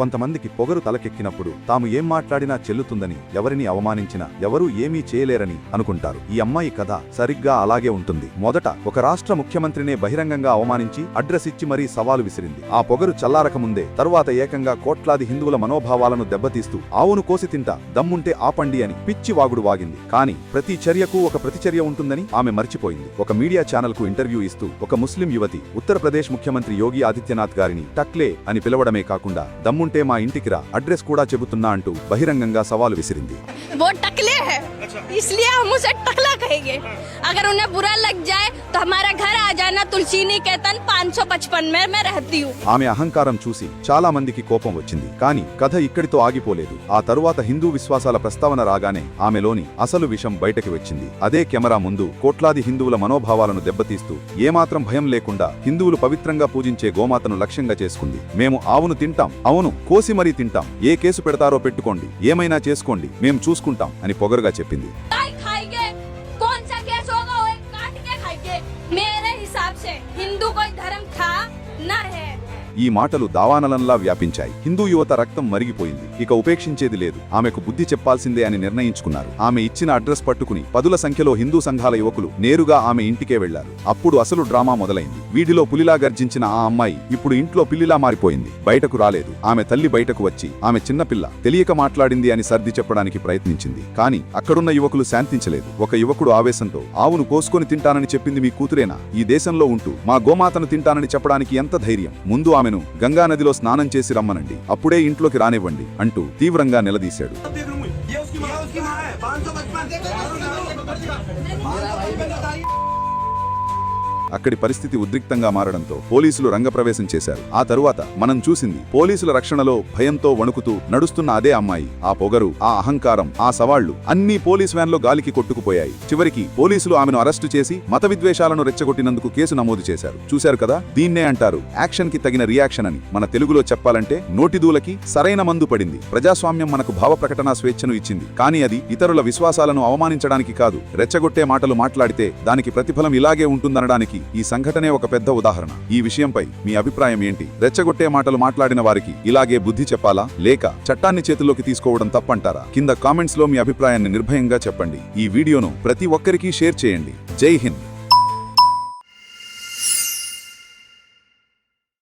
కొంతమందికి పొగరు తలకెక్కినప్పుడు తాము ఏం మాట్లాడినా చెల్లుతుందని ఎవరిని అవమానించినా ఎవరూ ఏమీ చేయలేరని అనుకుంటారు. ఈ అమ్మాయి కథ సరిగ్గా అలాగే ఉంటుంది. మొదట ఒక రాష్ట్ర ముఖ్యమంత్రినే బహిరంగంగా అవమానించి అడ్రస్ ఇచ్చి మరీ సవాలు విసిరింది. ఆ పొగరు చల్లారకముందే తరువాత ఏకంగా కోట్లాది హిందువుల మనోభావాలను దెబ్బతీస్తూ ఆవును కోసి తింటా దమ్ముంటే ఆపండి అని పిచ్చి వాగుడు వాగింది. కానీ ప్రతి చర్యకు ఒక ప్రతిచర్య ఉంటుందని ఆమె మర్చిపోయింది. ఒక మీడియా ఛానల్కు ఇంటర్వ్యూ ఇస్తూ ఒక ముస్లిం యువతి ఉత్తరప్రదేశ్ ముఖ్యమంత్రి యోగి ఆదిత్యనాథ్ గారిని టక్లే అని పిలవడమే కాకుండా దమ్ముంటే మా ఇంటికి రా. అడ్రస్ కూడా చెబుతున్నా అంటూ బహిరంగంగా సవాలు విసిరింది. वो टकले है इसलिए हम उसे टकला कहेंगे अगर उन्हें बुरा लग जाए तो हमारा घर आ जाना तुलसीनी केतन 555 में मैं रहती हूँ ఆమె అహంకారం చూసి చాలా మందికి కోపం వచ్చింది కానీ కథ ఇక్కడితో ఆగిపోలేదు ఆ తరువాత హిందూ విశ్వాసాల ప్రస్తావన రాగానే ఆమెలోని అసలు విషం బయటకి వచ్చింది అదే కెమెరా ముందు కోట్లాది హిందువుల మనోభావాలను దెబ్బతీస్తూ ఏమాత్రం భయం లేకుండా హిందువులు పవిత్రంగా పూజించే గోమాతను లక్ష్యంగా చేసుకుంది మేము ఆవును తింటాం అవును కోసి మరీ తింటాం ఏ కేసు పెడతారో పెట్టుకోండి ఏమైనా చేసుకోండి మేం చూసుకుంటాం అని పొగరుగా చెప్పింది गाय खाएँगे? कौन सा केस होगा वो काट के खाएँगे? मेरे हिसाब से हिंदू है ఈ మాటలు దావానలంలా వ్యాపించాయి. హిందూ యువత రక్తం మరిగిపోయింది. ఇక ఉపేక్షించేది లేదు. ఆమెకు బుద్ధి చెప్పాల్సిందే అని నిర్ణయించుకున్నారు. ఆమె ఇచ్చిన అడ్రస్ పట్టుకుని పదుల సంఖ్యలో హిందూ సంఘాల యువకులు నేరుగా ఆమె ఇంటికే వెళ్ళారు. అప్పుడు అసలు డ్రామా మొదలైంది. వీడిలో పులిలా గర్జించిన ఆ అమ్మాయి ఇప్పుడు ఇంట్లో పిల్లిలా మారిపోయింది. బయటకు రాలేదు. ఆమె తల్లి బయటకు వచ్చి ఆమె చిన్నపిల్ల తెలియక మాట్లాడింది అని సర్ది చెప్పడానికి ప్రయత్నించింది. కానీ అక్కడున్న యువకులు శాంతించలేదు. ఒక యువకుడు ఆవేశంతో ఆవును కోసుకొని తింటానని చెప్పింది మీ కూతురేనా? ఈ దేశంలో ఉంటూ మా గోమాతను తింటానని చెప్పడానికి ఎంత ధైర్యం? ముందు ఆమె ఆమెను గంగా నదిలో స్నానం చేసి రమ్మనండి అప్పుడే ఇంట్లోకి రానివ్వండి అంటూ తీవ్రంగా నిలదీశాడు అక్కడి పరిస్థితి ఉద్రిక్తంగా మారడంతో పోలీసులు రంగప్రవేశం చేశారు. ఆ తరువాత మనం చూసింది పోలీసుల రక్షణలో భయంతో వణుకుతూ నడుస్తున్న అదే అమ్మాయి. ఆ పొగరు ఆ అహంకారం ఆ సవాళ్ళు అన్ని పోలీస్ వ్యాన్లో గాలికి కొట్టుకుపోయాయి. చివరికి పోలీసులు ఆమెను అరెస్టు చేసి మత విద్వేషాలను రెచ్చగొట్టినందుకు కేసు నమోదు చేశారు. చూశారు కదా? దీన్నే అంటారు యాక్షన్కి తగిన రియాక్షన్ అని. మన తెలుగులో చెప్పాలంటే నోటిదూలకి సరైన మందు పడింది. ప్రజాస్వామ్యం మనకు భావ ప్రకటన స్వేచ్ఛను ఇచ్చింది. కానీ అది ఇతరుల విశ్వాసాలను అవమానించడానికి కాదు. రెచ్చగొట్టే మాటలు మాట్లాడితే దానికి ప్రతిఫలం ఇలాగే ఉంటుందనడానికి ఈ సంఘటనే ఒక పెద్ద ఉదాహరణ. ఈ విషయంపై మీ అభిప్రాయం ఏంటి? రెచ్చగొట్టే మాటలు మాట్లాడిన వారికి ఇలాగే బుద్ధి చెప్పాలా? లేక చట్టాన్ని చేతుల్లోకి తీసుకోవడం తప్పంటారా? కింద కామెంట్స్లో మీ అభిప్రాయాన్ని నిర్భయంగా చెప్పండి. ఈ వీడియోను ప్రతి ఒక్కరికీ షేర్ చేయండి. జై హింద్.